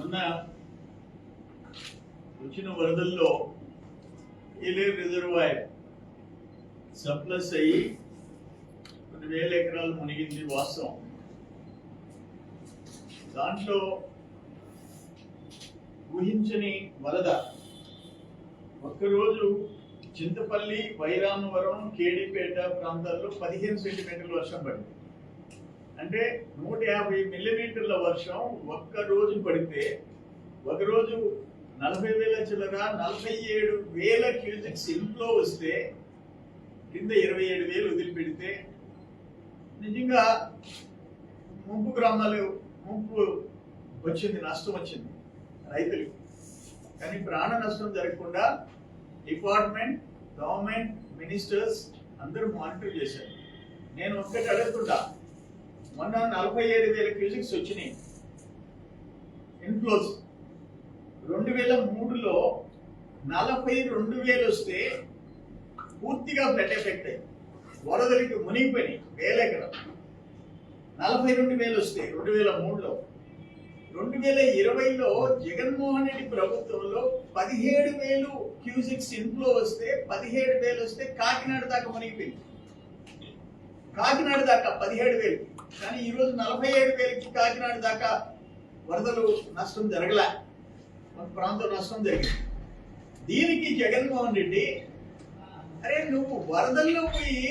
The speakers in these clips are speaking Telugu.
మొన్న వచ్చిన వరదల్లో ఏలేరు రిజర్వాయర్ సప్లస్ అయ్యి కొన్ని వేల ఎకరాలు మునిగింది వాస్తవం. దాంట్లో ఊహించని వరద. ఒక్కరోజు చింతపల్లి వైరామవరం కేడిపేట ప్రాంతాల్లో పదిహేను సెంటీమీటర్ల వర్షం పడింది. అంటే నూట యాభై మిల్లీమీటర్ల వర్షం ఒక్క రోజు పడితే ఒక రోజు నలభై వేల చిల్లర నలభై ఏడు వేల క్యూజిక్స్ ఇంట్లో వస్తే కింద ఇరవై ఏడు వేలు వదిలిపెడితే నిజంగా ముంపు గ్రామాలు ముంపు వచ్చింది నష్టం వచ్చింది రైతులకు. కానీ ప్రాణ నష్టం జరగకుండా డిపార్ట్మెంట్ గవర్నమెంట్ మినిస్టర్స్ అందరూ మానిటర్ చేశారు. నేను ఒక్కటి అడుగుతుంటా మొన్న నలభై ఏడు వేల క్యూజిక్స్ వచ్చినాయి. ఇన్ఫ్లోస్ రెండు వేల మూడులో నలభై రెండు వేలు వస్తే పూర్తిగా ఫ్లడ్ ఎఫెక్ట్ అయ్యి వరదలకి మునిగిపోయినాయి వేల ఎకరం నలభై రెండు వేలు వస్తే రెండు వేల మూడులో రెండు వేల ఇరవైలో జగన్మోహన్ రెడ్డి ప్రభుత్వంలో పదిహేడు వేలు క్యూసిక్స్ ఇన్ఫ్లో వస్తే పదిహేడు వేలు వస్తే కాకినాడ దాకా మునిగిపోయింది. కాకినాడ దాకా పదిహేడు వేలు. కానీ ఈరోజు నలభై ఏడు వేలకి కాకినాడ దాకా వరదలు నష్టం జరగలే. మన ప్రాంతం నష్టం జరిగింది. దీనికి జగన్మోహన్ రెడ్డి అరే నువ్వు వరదల్లో పోయి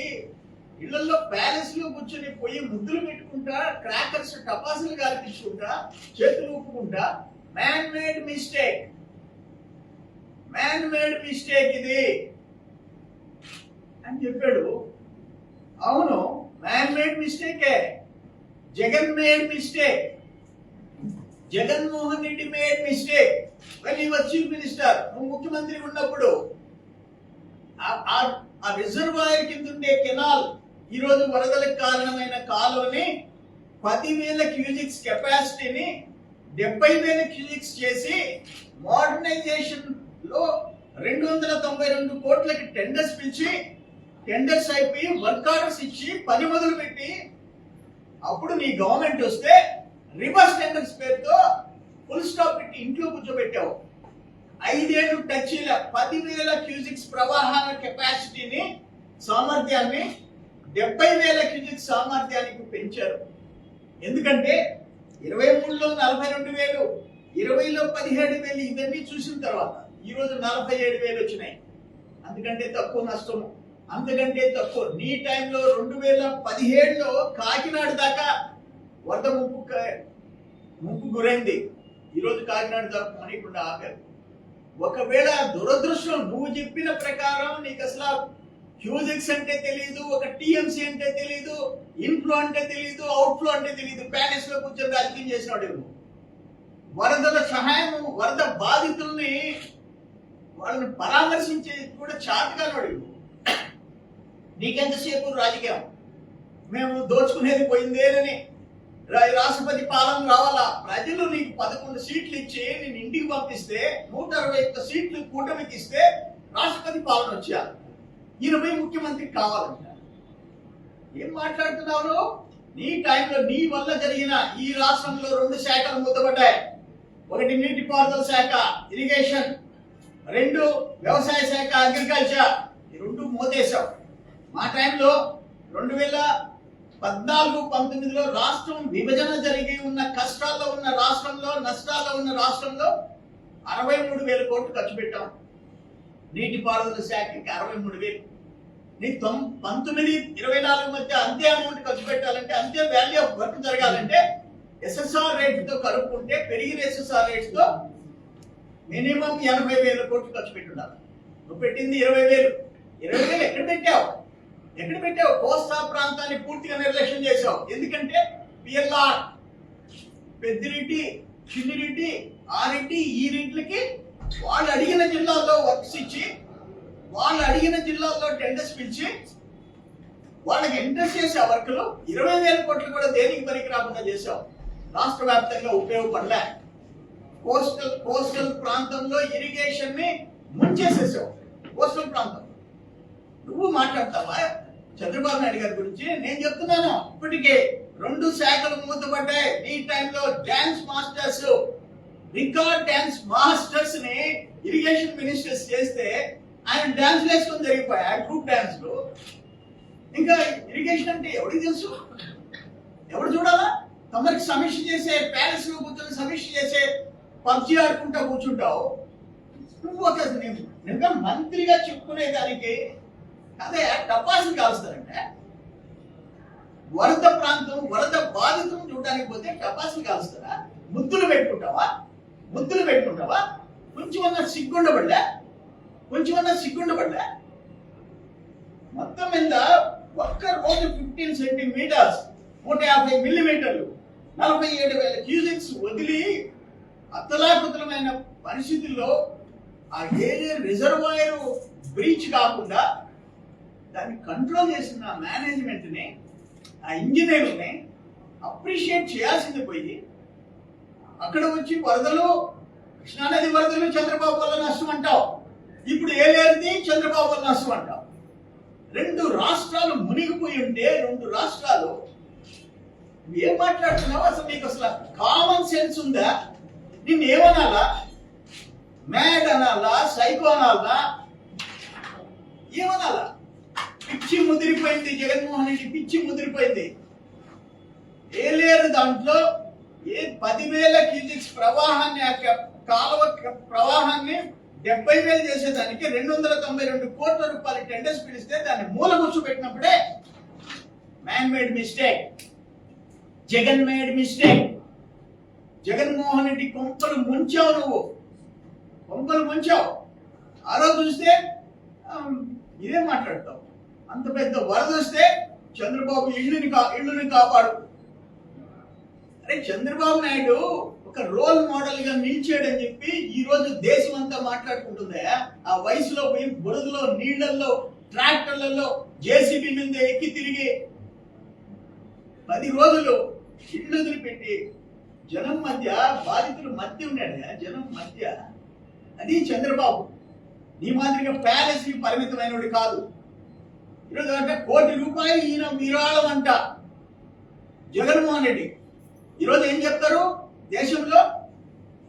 ఇళ్ళలో ప్యాలెస్లో కూర్చొని పోయి ముద్దులు పెట్టుకుంటా క్రాకర్స్ టపాసులు కాల్పించుకుంటా చేతులు ఊపుకుంటా man made mistake man made mistake ఇది. అని చెప్పాడు. అవును man made మిస్టేకే Jagan made mistake. Jaganmohan Reddy made mistake. When he was chief minister ముఖ్యమంత్రి ఉన్నప్పుడు ఆ- ఆ- రిజర్వాయర్ కింద ఉండే కెనాల్ ఈరోజు వరదలకు కారణమైన కాలువని పదివేల క్యూజిక్స్ కెపాసిటీని డెబ్బై వేల క్యూజిక్స్ చేసి మోడర్నైజేషన్లో రెండు వందల తొంభై రెండు కోట్లకి టెండర్స్ పిలిచి టెండర్స్ అయిపోయి వర్క్ ఆర్డర్స్ ఇచ్చి పని మొదలు పెట్టి అప్పుడు నీ గవర్నమెంట్ వస్తే రివర్స్ టెండర్స్ పేరుతో ఫుల్ స్టాప్ పెట్టి ఇంట్లో కూర్చోబెట్టావు. ఐదేళ్ళు టచ్ల పదివేల క్యూజిక్స్ ప్రవాహాల కెపాసిటీని సామర్థ్యాన్ని డెబ్బై వేల క్యూజిక్స్ సామర్థ్యానికి పెంచారు. ఎందుకంటే ఇరవై మూడులో నలభై రెండు వేలు ఇరవైలో పదిహేడు వేలు ఇవన్నీ చూసిన తర్వాత ఈరోజు నలభై ఏడు వేలు వచ్చినాయి. అందుకంటే తక్కువ నష్టము. అంతకంటే తక్కువ. నీ టైంలో రెండు వేల పదిహేడులో కాకినాడ దాకా వరద ముప్పు ముప్పు గురైంది. ఈరోజు కాకినాడ దాకా మణికుండా ఆపారు. ఒకవేళ దురదృష్టం నువ్వు చెప్పిన ప్రకారం నీకు అసలు హ్యూజిక్స్ అంటే తెలియదు ఒక టీఎంసీ అంటే తెలియదు ఇన్ఫ్లో అంటే తెలియదు అవుట్ఫ్లో అంటే తెలియదు ప్యాలెస్లో కూర్చొని రాజకీయం చేసినాడు నువ్వు వరదల సహాయం వరద బాధితుల్ని వాళ్ళని పరామర్శించే కూడా చాటుగానోడు నువ్వు నీకెంతసేపు రాజకీయం? మేము దోచుకునేది పోయిందేనని. రాష్ట్రపతి పాలన రావాలా ప్రజలు నీకు పదకొండు సీట్లు ఇచ్చి నేను ఇంటికి పంపిస్తే నూట అరవై ఒక్క సీట్లు కూటమికి ఇస్తే రాష్ట్రపతి పాలన వచ్చేయాలి. ఇరవై ముఖ్యమంత్రి కావాలంట. ఏం మాట్లాడుతున్నావు నీ టైంలో నీ వల్ల జరిగిన ఈ రాష్ట్రంలో రెండు శాఖలు మూతపడ్డాయి ఒకటి నీటిపారుదల శాఖ ఇరిగేషన్. రెండు వ్యవసాయ శాఖ అగ్రికల్చర్. ఈ రెండు మూతేశావు. మా టైంలో రెండు వేల పద్నాలుగు పంతొమ్మిదిలో రాష్ట్రం విభజన జరిగి ఉన్న కష్టాల్లో ఉన్న రాష్ట్రంలో నష్టాల్లో ఉన్న రాష్ట్రంలో అరవై మూడు వేల కోట్లు ఖర్చు పెట్టాం. నీటిపారుదల శాఖకి అరవై మూడు వేలు. నీ తొం పంతొమ్మిది ఇరవై నాలుగు మధ్య అంతే అమౌంట్ ఖర్చు పెట్టాలంటే అంతే వాల్యూ ఆఫ్ వర్క్ జరగాలంటే ఎస్ఎస్ఆర్ రేట్తో కలుపుకుంటే పెరిగిన ఎస్ఎస్ఆర్ రేట్స్తో మినిమం ఎనభై వేల కోట్లు ఖర్చు పెట్టుండాలి నువ్వు పెట్టింది ఇరవై వేలు. ఇరవై వేలు ఎక్కడ పెట్టావు? ఎక్కడ పెట్టావు? కోస్తా ప్రాంతాన్ని పూర్తిగా నిర్లక్ష్యం చేసావు ఎందుకంటే పిఎల్ఆర్ పెద్దిరెడ్డి చిన్నిరెడ్డి ఆ రెడ్డి ఈ రెడ్లకి వాళ్ళు అడిగిన జిల్లాల్లో వర్క్స్ ఇచ్చి వాళ్ళు అడిగిన జిల్లాల్లో టెండర్స్ పిలిచి వాళ్ళకి ఇంట్రెస్ట్ చేసే వర్క్లు ఇరవై వేల కోట్లు కూడా దేనికి పనికి రాకుండా చేశావు? రాష్ట్ర వ్యాప్తంగా ఉపయోగపడలే. కోస్టల్ కోస్టల్ ప్రాంతంలో ఇరిగేషన్ని ముంచేసేసావు. కోస్టల్ ప్రాంతం. నువ్వు మాట్లాడతావా? చంద్రబాబు నాయుడు గారి గురించి నేను చెప్తున్నాను. ఇప్పటికే రెండు శాఖలు మూతపడ్డాయి. ఈ టైంలో డ్యాన్స్ మాస్టర్స్ రికార్డ్ డ్యాన్స్ మాస్టర్స్ని ఇరిగేషన్ మినిస్టర్స్ చేస్తే ఆయన డ్యాన్స్ వేసుకొని జరిగిపోయా గ్రూప్ డ్యాన్స్లో. ఇంకా ఇరిగేషన్ అంటే ఎవరికి తెలుసు? ఎవడు చూడాలా? తమరికి సమీక్ష చేసే ప్యాలెస్లో కూర్చొని సమీక్ష చేసే పబ్జి ఆడుకుంటా కూర్చుంటావు. నువ్వు ఒక నేను నిజంగా మంత్రిగా చెప్పుకునే దానికి అదే టపాసులు కాలుస్తారంటే వరద ప్రాంతం వరద బాధితులను చూడడానికి పోతే టపాసులు కాలుస్తారా ముద్దులు పెట్టుకుంటావా? ముద్దులు పెట్టుకుంటావా? కొంచెం అన్న సిగ్గుండబడ్డా కొంచెం అన్న మొత్తం మీద ఒక్క రోజు ఫిఫ్టీన్ సెంటీమీటర్స్ నూట యాభై మిల్లీమీటర్లు నలభై ఏడు వేల క్యూజిక్స్ వదిలి అత్తలాకుతలమైన పరిస్థితుల్లో ఆ ఏరియా రిజర్వాయర్ బ్రీచ్ కాకుండా దాన్ని కంట్రోల్ చేసిన మేనేజ్మెంట్ని ఆ ఇంజనీర్ని అప్రిషియేట్ చేయాల్సింది పోయి అక్కడ వచ్చి వరదలు కృష్ణానది వరదలు చంద్రబాబు వల్ల నష్టం అంటావు. ఇప్పుడు ఏ లేనిది చంద్రబాబు వల్ల నష్టం అంటావు. రెండు రాష్ట్రాలు మునిగిపోయి ఉంటే రెండు రాష్ట్రాలు ఏం మాట్లాడుతున్నావు అసలు నీకు అసలు కామన్ సెన్స్ ఉందా? నిన్ను ఏమనాలా? మ్యాడ్ అనాలా సైకో అనాలా ఏమనాలా పిచ్చి ముదిరిపోయింది జగన్మోహన్ రెడ్డి పిచ్చి ముదిరిపోయింది. ఏ లేరు దాంట్లో? ఏ పదివేల క్యూజిక్స్ ప్రవాహాన్ని ఆ కాలువ ప్రవాహాన్ని డెబ్బై వేలు చేసేదానికి రెండు వందల తొంభై రెండు కోట్ల రూపాయలు టెండర్స్ పిలిస్తే దాన్ని మూల పెట్టినప్పుడే man made mistake Jagan made mistake Jaganmohan Reddy కొంపలు ముంచావు నువ్వు. కొంపలు ముంచావు. ఆ రోజు చూస్తే ఇదే మాట్లాడతావు. అంత పెద్ద వరద వస్తే చంద్రబాబు ఇళ్ళుని కా ఇళ్ళుని కాపాడు. అరే చంద్రబాబు నాయుడు ఒక రోల్ మోడల్గా నిలిచాడని చెప్పి ఈ రోజు దేశం అంతా మాట్లాడుకుంటుందే. ఆ వయసులో పోయి బురదలో నీళ్ళలో ట్రాక్టర్లలో జేసీబీ మీద ఎక్కి తిరిగి పది రోజులు ఇళ్ళు వదిలిపెట్టి జనం మధ్య బాధితులు మధ్య ఉన్నాడే జనం మధ్య. అది చంద్రబాబు. నీ మాదిరిగా ప్యాలెస్కి కాదు. ఈరోజు అంటే కోటి రూపాయలు ఈయన విరాళం అంట జగన్మోహన్ రెడ్డి. ఈరోజు ఏం చెప్తారు? దేశంలో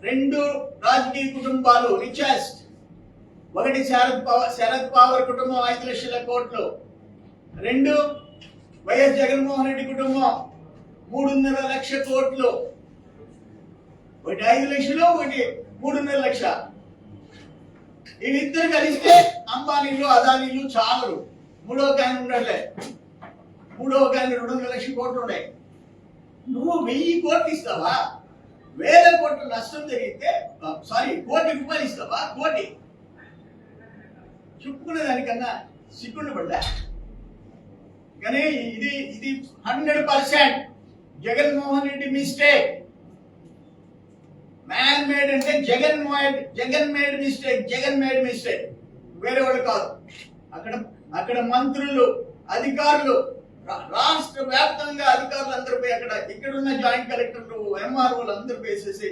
రెండు రాజకీయ కుటుంబాలు రిచెస్ట్ ఒకటి శరద్ పవర్ శరద్ పవర్ కుటుంబం ఐదు లక్షల కోట్లు. రెండు వైఎస్ జగన్మోహన్ రెడ్డి కుటుంబం మూడున్నర లక్ష కోట్లు. ఒకటి ఐదు లక్షలు ఒకటి మూడున్నర లక్ష. వీళ్ళిద్దరు కలిస్తే అంబానీలు అదానీలు చాలరు. మూడో కాయన ఉండలే మూడో కాయన రెండు వందల లక్షల కోట్లు ఉన్నాయి. నువ్వు వెయ్యి కోట్లు ఇస్తావా? వేల కోట్ల నష్టం జరిగితే సారీ కోటి రూపాయలు ఇస్తావా? కోటి. చెప్పుకునే దానికన్నా సిగ్గుండు పడ్డా కానీ ఇది ఇది hundred percent Jaganmohan Reddy mistake man made అంటే Jagan made Jagan made mistake Jagan made mistake వేరే వాడు కాదు. అక్కడ అక్కడ మంత్రులు అధికారులు రాష్ట్ర వ్యాప్తంగా అధికారులు అందరూ పోయి అక్కడ ఇక్కడున్న జాయింట్ కలెక్టర్లు ఎంఆర్ఓలు అందరూ వేసేసి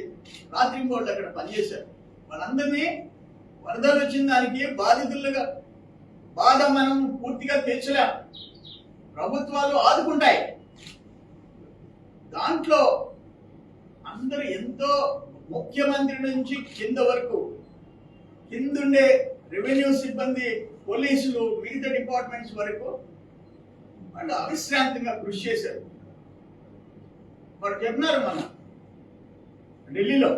రాత్రి బోర్డు అక్కడ పనిచేశారు. వాళ్ళందరినీ వరదలు వచ్చిన దానికి బాధితులుగా బాధ మనం పూర్తిగా తెచ్చలేం ప్రభుత్వాలు ఆదుకుంటాయి. దాంట్లో అందరూ ఎంతో ముఖ్యమంత్రి నుంచి కింద వరకు కిందుండే రెవెన్యూ సిబ్బంది పోలీసులు మిగతా డిపార్ట్మెంట్స్ వరకు వాళ్ళు అవిశ్రాంతంగా కృషి చేశారు. వారు చెప్పినారు మన ఢిల్లీలో.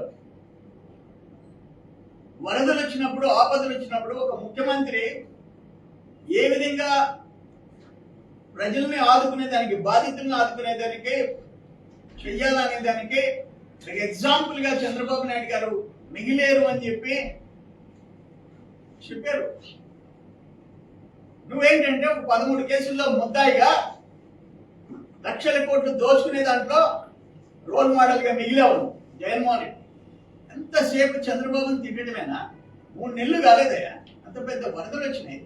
వరదలు వచ్చినప్పుడు ఆపదలు వచ్చినప్పుడు ఒక ముఖ్యమంత్రి ఏ విధంగా ప్రజల్ని ఆదుకునే దానికి బాధితులను ఆదుకునే దానికి చెయ్యాలనే దానికి ఎగ్జాంపుల్గా చంద్రబాబు నాయుడు గారు మిగిలేరు అని చెప్పి చెప్పారు. నువ్వేంటంటే ఒక పదమూడు కేసుల్లో ముద్దాయిగా లక్షల కోట్లు దోచుకునే దాంట్లో రోల్ మోడల్గా మిగిలావు మిగిలేవు జగన్మోహన్ రెడ్డి. ఎంతసేపు చంద్రబాబుని తిట్టడమేనా? మూడు నెలలు కాలేదయ్యా. అంత పెద్ద వరదలు వచ్చినాయి.